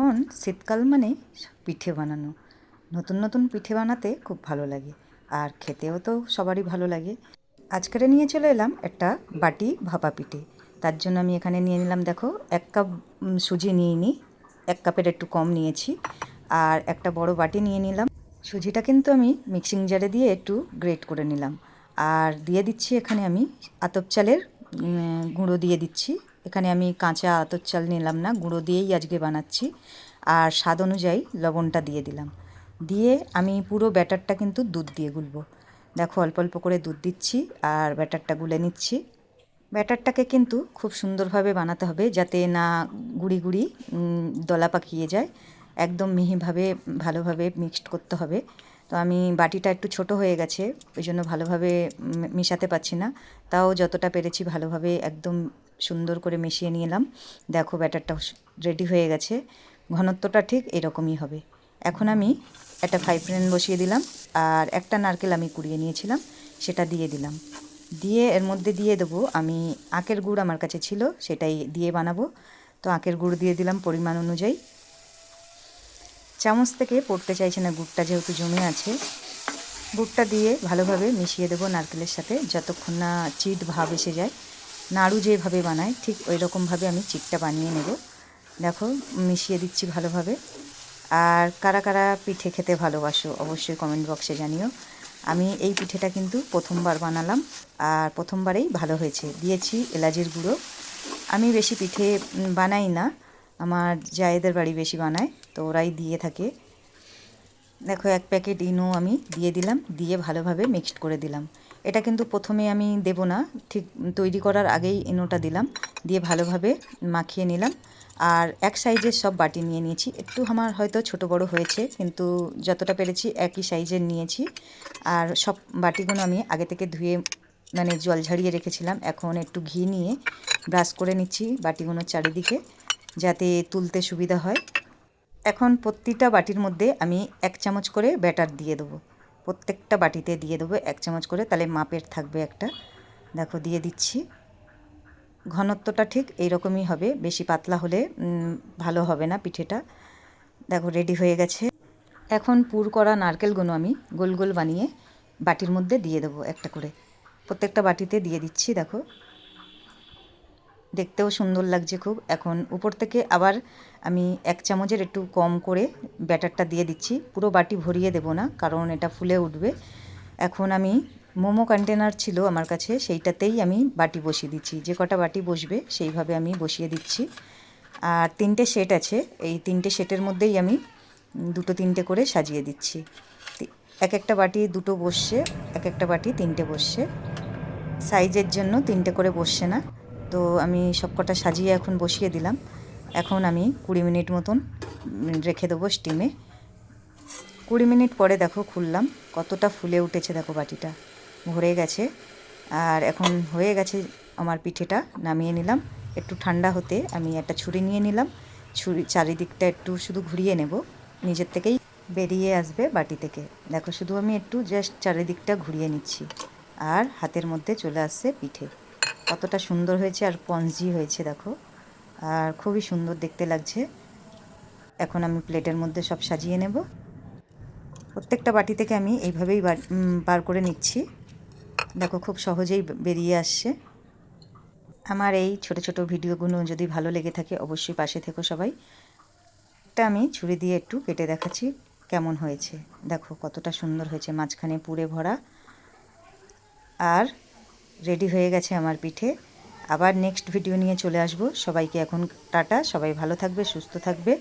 এখন শীতকাল মানে পিঠে বানানো। নতুন নতুন পিঠে বানাতে খুব ভালো লাগে, আর খেতেও তো সবারই ভালো লাগে। আজকের নিয়ে চলে এলাম একটা বাটি ভাপা পিঠে। তার জন্য আমি এখানে নিয়ে নিলাম দেখো, এক কাপ সুজি নিয়ে নিই এক কাপের একটু কম নিয়েছি, আর একটা বড় বাটি নিয়ে নিলাম। সুজিটা কিন্তু আমি মিক্সিং জারে দিয়ে একটু গ্রেট করে নিলাম। আর দিয়ে দিচ্ছি এখানে আমি আতপ চালের গুঁড়ো দিয়ে দিচ্ছি। এখানে আমি কাঁচা আতপ চাল নিলাম না, গুঁড়ো দিয়েই আজকে বানাচ্ছি। আর স্বাদ অনুযায়ী লবণটা দিয়ে দিলাম। দিয়ে আমি পুরো ব্যাটারটা কিন্তু দুধ দিয়ে গুলবো। দেখো, অল্প অল্প করে দুধ দিচ্ছি আর ব্যাটারটা গুলে নিচ্ছি। ব্যাটারটাকে কিন্তু খুব সুন্দরভাবে বানাতে হবে যাতে না গুড়ি গুড়ি দলা পাকিয়ে যায়। একদম মিহিভাবে, ভালোভাবে মিক্সড করতে হবে। তো আমি বাটিটা একটু ছোট হয়ে গেছে, ওই জন্য ভালোভাবে মেশাতে পারছি না। তাও যতটা পেরেছি ভালোভাবে একদম সুন্দর করে মিশিয়ে নিলাম। দেখো ব্যাটারটা রেডি হয়ে গেছে। ঘনত্বটা ঠিক এরকমই হবে। এখন আমি একটা ফ্রাই প্যান বসিয়ে দিলাম, আর একটা নারকেল আমি কুড়িয়ে নিয়েছিলাম, সেটা দিয়ে দিলাম। দিয়ে এর মধ্যে দিয়ে দেবো, আমি আখের গুড় আমার কাছে ছিল, সেটাই দিয়ে বানাবো। তো আখের গুড় দিয়ে দিলাম পরিমাণ অনুযায়ী। চামচ থেকে পড়তে চাইছে না গুড়টা যেহেতু জমে আছে। গুড়টা দিয়ে ভালোভাবে মিশিয়ে দেবো নারকেলের সাথে, যতক্ষণ না চিট ভাব এসে যায়। নাড়ু যেভাবে বানায়, ঠিক ওই রকমভাবে আমি চিটটা বানিয়ে নেব। দেখো, মিশিয়ে দিচ্ছি ভালোভাবে। আর কারা কারা পিঠে খেতে ভালোবাসো অবশ্যই কমেন্ট বক্সে জানিও। আমি এই পিঠেটা কিন্তু প্রথমবার বানালাম আর প্রথমবারেই ভালো হয়েছে। দিয়েছি এলাচের গুঁড়ো। আমি বেশি পিঠে বানাই না। আমার জায়েদের বাড়ি বেশি বানায়, তো ওরাই দিয়ে থাকে। দেখো, এক প্যাকেট ইনো আমি দিয়ে দিলাম, দিয়ে ভালোভাবে মিক্সড করে দিলাম। এটা কিন্তু প্রথমে আমি দেব না, ঠিক তৈরি করার আগেই ইনোটা দিলাম, দিয়ে ভালোভাবে মাখিয়ে নিলাম। আর এক সাইজের সব বাটি নিয়ে নিয়েছি। একটু আমার হয়তো ছোট বড় হয়েছে, কিন্তু যতটা পেরেছি একই সাইজের নিয়েছি। আর সব বাটিগুলো আমি আগে থেকে ধুয়ে মানে জল ঝাড়িয়ে রেখেছিলাম। এখন একটু ঘি নিয়ে ব্রাশ করে নিচ্ছি বাটিগুলোর চারিদিকে। যাতে তুলতে সুবিধা হয়। এখন প্রতিটা বাটির মধ্যে আমি এক চামচ করে ব্যাটার দিয়ে দেবো। প্রত্যেকটা বাটিতে দিয়ে দেবো এক চামচ করে, তাহলে মাপের থাকবে একটা। দেখো, দিয়ে দিচ্ছি। ঘনত্বটা ঠিক এইরকমই হবে, বেশি পাতলা হলে ভালো হবে না পিঠেটা। দেখো রেডি হয়ে গেছে। এখন পুর করা নারকেলগুলো আমি গোল গোল বানিয়ে বাটির মধ্যে দিয়ে দেবো একটা করে। প্রত্যেকটা বাটিতে দিয়ে দিচ্ছি, দেখো। দেখতেও সুন্দর লাগছে খুব। এখন উপর থেকে আবার আমি এক চামচের একটু কম করে ব্যাটারটা দিয়ে দিচ্ছি। পুরো বাটি ভরিয়ে দেবো না, কারণ এটা ফুলে উঠবে। এখন আমি মোমো কন্টেনার ছিল আমার কাছে, সেইটাতেই আমি বাটি বসিয়ে দিচ্ছি। যে কটা বাটি বসবে সেইভাবে আমি বসিয়ে দিচ্ছি। আর তিনটে সেট আছে, এই তিনটে সেটের মধ্যেই আমি দুটো তিনটে করে সাজিয়ে দিচ্ছি। এক একটা বাটি দুটো বসছে, এক একটা বাটি তিনটে বসছে। সাইজের জন্য তিনটে করে বসছে না। তো আমি সব কটা সাজিয়ে এখন বসিয়ে দিলাম। এখন আমি কুড়ি মিনিট মতন রেখে দেবো স্টিমে কুড়ি মিনিট পরে দেখো খুললাম, কতটা ফুলে উঠেছে দেখো বাটিটা। ভরে গেছে। আর এখন হয়ে গেছে আমার পিঠেটা, নামিয়ে নিলাম। একটু ঠান্ডা হতে আমি একটা ছুরি নিয়ে নিলাম। ছুরি, চারিদিকটা একটু শুধু ঘুরিয়ে নেব। নিজের থেকেই বেরিয়ে আসবে বাটি থেকে। দেখো শুধু আমি একটু জাস্ট চারিদিকটা ঘুরিয়ে নিচ্ছি। আর হাতের মধ্যে চলে আসছে পিঠে। কতটা সুন্দর হয়েছে আর পঞ্জি হয়েছে, দেখো। আর খুবই সুন্দর দেখতে লাগছে। এখন আমি প্লেটের মধ্যে সব সাজিয়ে নেব। প্রত্যেকটা বাটি থেকে আমি এইভাবেই বার করে নিচ্ছি। দেখো, খুব সহজেই বেরিয়ে আসছে। আমার এই ছোট ছোট ভিডিওগুলো যদি ভালো লেগে থাকে, অবশ্যই পাশে থেকো সবাই। এটা আমি ছুরি দিয়ে একটু কেটে দেখাচ্ছি কেমন হয়েছে। দেখো, কতটা সুন্দর হয়েছে, মাঝখানে পুরে ভরা। আর রেডি হয়ে গেছে আমার পিঠে। আবার নেক্সট ভিডিও নিয়ে চলে আসব। সবাইকে এখন টাটা, সবাই ভালো থাকবে, সুস্থ থাকবে।